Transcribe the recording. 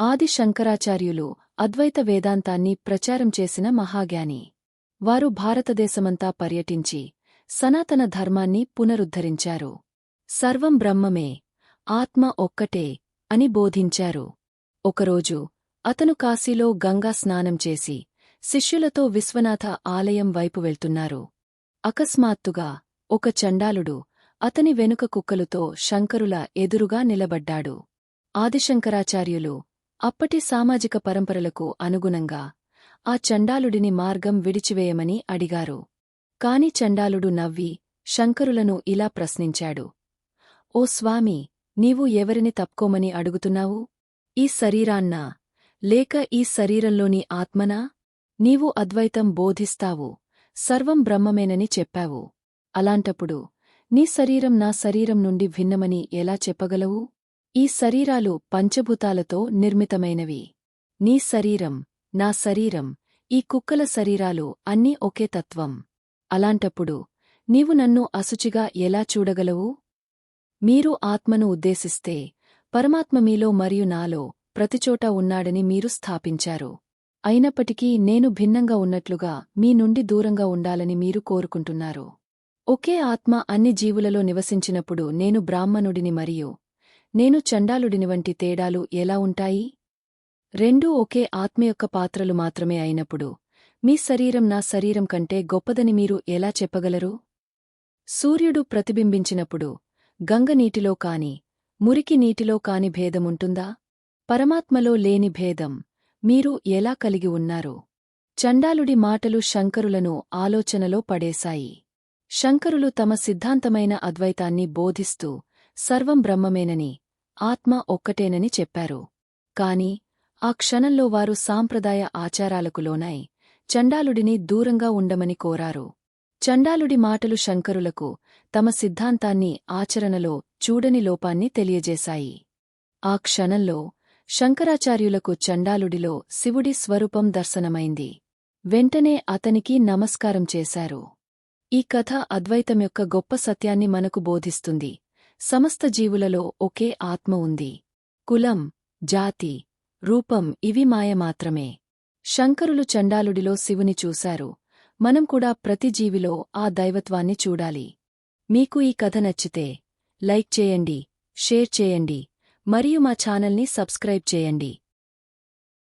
ఆది శంకరాచార్యులు అద్వైత వేదాంతాన్ని ప్రచారం చేసిన మహాజ్ఞాని. వారు భారతదేశమంతా పర్యటించి సనాతన ధర్మాన్ని పునరుద్ధరించారు. సర్వం బ్రహ్మమే ఆత్మ ఒక్కటే అని బోధించారు. ఒకరోజు అతను కాశీలో గంగా స్నానం చేసి శిష్యులతో విశ్వనాథ ఆలయం వైపు వెళ్తున్నారు. అకస్మాత్తుగా ఒక చండాలుడు అతని వెనుక కుక్కలుతో శంకరుల ఎదురుగా నిలబడ్డాడు. ఆదిశంకరాచార్యులు అప్పటి సామాజిక పరంపరలకు అనుగుణంగా ఆ చండాలుడిని మార్గం విడిచివేయమని అడిగారు. కాని చండాలుడు నవ్వి శంకరులను ఇలా ప్రశ్నించాడు. ఓ స్వామి నీవు ఎవరిని తప్పుకోమని అడుగుతున్నావు? ఈ శరీరాన్నా లేక ఈ శరీరంలోని ఆత్మనా? నీవు అద్వైతం బోధిస్తావు సర్వం బ్రహ్మమేనని చెప్పావు. అలాంటప్పుడు నీ శరీరం నా శరీరం నుండి భిన్నమని ఎలా చెప్పగలవు? ఈ శరీరాలు పంచభూతాలతో నిర్మితమైనవి. నీ శరీరం నా శరీరం ఈ కుక్కల శరీరాలు అన్నీ ఒకే తత్వం. అలాంటప్పుడు నీవు నన్ను అశుచిగా ఎలా చూడగలవు? మీరు ఆత్మను ఉద్దేశిస్తే పరమాత్మ మీలో మరియు నాలో ప్రతిచోటా ఉన్నాడని మీరు స్థాపించారు. అయినప్పటికీ నేను భిన్నంగా ఉన్నట్లుగా మీ నుండి దూరంగా ఉండాలని మీరు కోరుకుంటున్నారు. ఒకే ఆత్మ అన్ని జీవులలో నివసించినప్పుడు నేను బ్రాహ్మణుడిని మరియు నేను చండాలుడిని వంటి తేడాలు ఎలా ఉంటాయి? రెండూ ఒకే ఆత్మ యొక్క పాత్రలు మాత్రమే అయినప్పుడు మీ శరీరం నా శరీరం కంటే గొప్పదని మీరు ఎలా చెప్పగలరు? సూర్యుడు ప్రతిబింబించినప్పుడు గంగ నీటిలో కాని మురికి నీటిలో కాని భేదముంటుందా పరమాత్మలో లేని భేదం మీరు ఎలా కలిగి ఉన్నారు? చండాలుడి మాటలు శంకరులను ఆలోచనలో పడేశాయి. శంకరులు తమ సిద్ధాంతమైన అద్వైతాన్ని బోధిస్తూ సర్వం బ్రహ్మమేనని ఆత్మ ఒక్కటేనని చెప్పారు. కాని ఆ క్షణంలో వారు సాంప్రదాయ ఆచారాలకు లోనై చండాలుడిని దూరంగా ఉండమని కోరారు. చండాలుడి మాటలు శంకరులకు తమ సిద్ధాంతాన్ని ఆచరణలో చూడని లోపాన్ని తెలియజేశాయి. ఆ క్షణంలో శంకరాచార్యులకు చండాలుడిలో శివుడి స్వరూపం దర్శనమైంది. వెంటనే అతనికి నమస్కారం చేశారు. ఈ కథ అద్వైతం యొక్క గొప్ప సత్యాన్ని మనకు బోధిస్తుంది. సమస్త జీవులలో ఒకే ఆత్మ ఉంది. కులం జాతి రూపం ఇవి మాయ మాత్రమే. శంకరులు చండాలుడిలో శివుని చూశారు. మనం కూడా ప్రతి జీవిలో ఆ దైవత్వాన్ని చూడాలి. మీకు ఈ కథ నచ్చితే లైక్ చేయండి షేర్ చేయండి మరియు మా ఛానల్ని సబ్స్క్రైబ్ చేయండి.